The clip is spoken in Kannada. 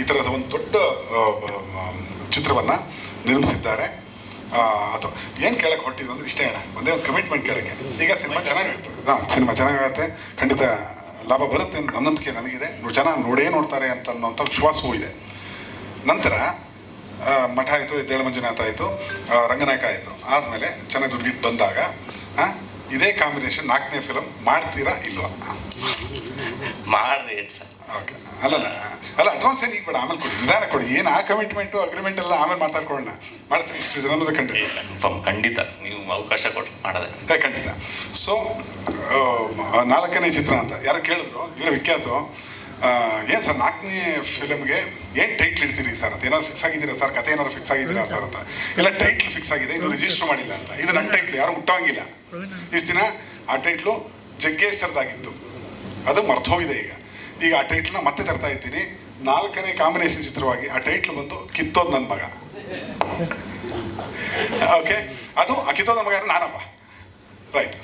ಈ ಥರದ ಒಂದು ದೊಡ್ಡ ಚಿತ್ರವನ್ನು ನಿರ್ಮಿಸಿದ್ದಾರೆ. ಅಥವಾ ಏನು ಕೇಳಕ್ಕೆ ಹೊಟ್ಟಿದ್ದು ಅಂದ್ರೆ ಇಷ್ಟೇ ಅಣ್ಣ, ಒಂದೇ ಒಂದು ಕಮಿಟ್ಮೆಂಟ್ ಕೇಳಕ್ಕೆ. ಈಗ ಸಿನಿಮಾ ಚೆನ್ನಾಗಿರುತ್ತೆ ಹಾಂ, ಸಿನಿಮಾ ಚೆನ್ನಾಗಿರುತ್ತೆ ಖಂಡಿತ ಲಾಭ ಬರುತ್ತೆ ಅಂತ ನನ್ನ ನಂಬಿಕೆ ನನಗಿದೆ. ಜನ ನೋಡೇ ನೋಡ್ತಾರೆ ಅಂತ ಅನ್ನೋಂಥ ವಿಶ್ವಾಸವೂ ಇದೆ. ನಂತರ ಮಠ ಆಯಿತು ಎದ್ದೇಳು ಮಂಜುನಾಥ ಆಯಿತು ರಂಗನಾಯಕ ಆಯಿತು. ಆದಮೇಲೆ ಚೆನ್ನಾಗಿ ದುಡ್ಡಿಟ್ಟು ಬಂದಾಗ ಇದೇ ಕಾಂಬಿನೇಷನ್ ನಾಲ್ಕನೇ ಫಿಲಮ್ ಮಾಡ್ತೀರಾ ಇಲ್ವಾ? ಮಾಡಿದೆ ಸರ್? ಓಕೆ ಅಲ್ಲಲ್ಲ ಅಲ್ಲ ಅಡ್ವಾನ್ಸ್ ಏನು ಈಗ ಬೇಡ ಆಮೇಲೆ ಕೊಡಿ ನಿಧಾನ ಕೊಡಿ. ಏನು ಆ ಕಮಿಟ್ಮೆಂಟು ಅಗ್ರಿಮೆಂಟ್ ಎಲ್ಲ ಆಮೇಲೆ ಮಾತಾಡ್ಕೊಳ್ಳೋಣ. ಮಾಡ್ತೀನಿ ಇಷ್ಟು ಜನದ ಖಂಡಿತ. ಕನ್ಫರ್ಮ್ ಖಂಡಿತ. ನೀವು ಅವಕಾಶ ಕೊಟ್ಟು ಮಾಡೋದೆ. ಖಂಡಿತ. ಸೊ ನಾಲ್ಕನೇ ಚಿತ್ರ ಅಂತ. ಯಾರು ಕೇಳಿದ್ರು ಇವರು ವಿಖ್ಯಾತ. ಏನು ಸರ್ ನಾಲ್ಕನೇ ಫಿಲಮ್ಗೆ ಏನು ಟೈಟ್ಲ್ ಇಡ್ತೀರಿ ಸರ್ ಅಂತ? ಏನಾದ್ರು ಫಿಕ್ಸ್ ಆಗಿದ್ದೀರಾ ಸರ್? ಕತೆ ಏನಾದ್ರು ಫಿಕ್ಸ್ ಆಗಿದ್ದೀರಾ ಸರ್ ಅಂತ? ಇಲ್ಲ ಟೈಟ್ಲ್ ಫಿಕ್ಸ್ ಆಗಿದೆ ಇನ್ನು ರಿಜಿಸ್ಟರ್ ಮಾಡಿಲ್ಲ ಅಂತ. ಇದು ನನ್ನ ಟೈಟ್ಲ್ ಯಾರು ಮುಟ್ಟೋಂಗಿಲ್ಲ. ಇಷ್ಟು ದಿನ ಆ ಟೈಟ್ಲು ಜಗ್ಗೇಶ್ ಸರ್ದಾಗಿತ್ತು ಅದು ಮರ್ತೋಗಿದೆ ಈಗ. ಈಗ ಆ ಟೈಟ್ಲನ್ನ ಮತ್ತೆ ತರ್ತಾ ಇದ್ದೀನಿ. ನಾಲ್ಕನೇ ಕಾಂಬಿನೇಷನ್ ಚಿತ್ರವಾಗಿ ಆ ಟೈಟ್ಲ್ ಬಂದು ಕಿತ್ತೋದ್ ನನ್ನ ಮಗ. ಓಕೆ ಅದು ಆ ಕಿತ್ತೋದ್ ನನ್ನ ಮಗ ಯಾರು? ನಾನಪ್ಪ. ರೈಟ್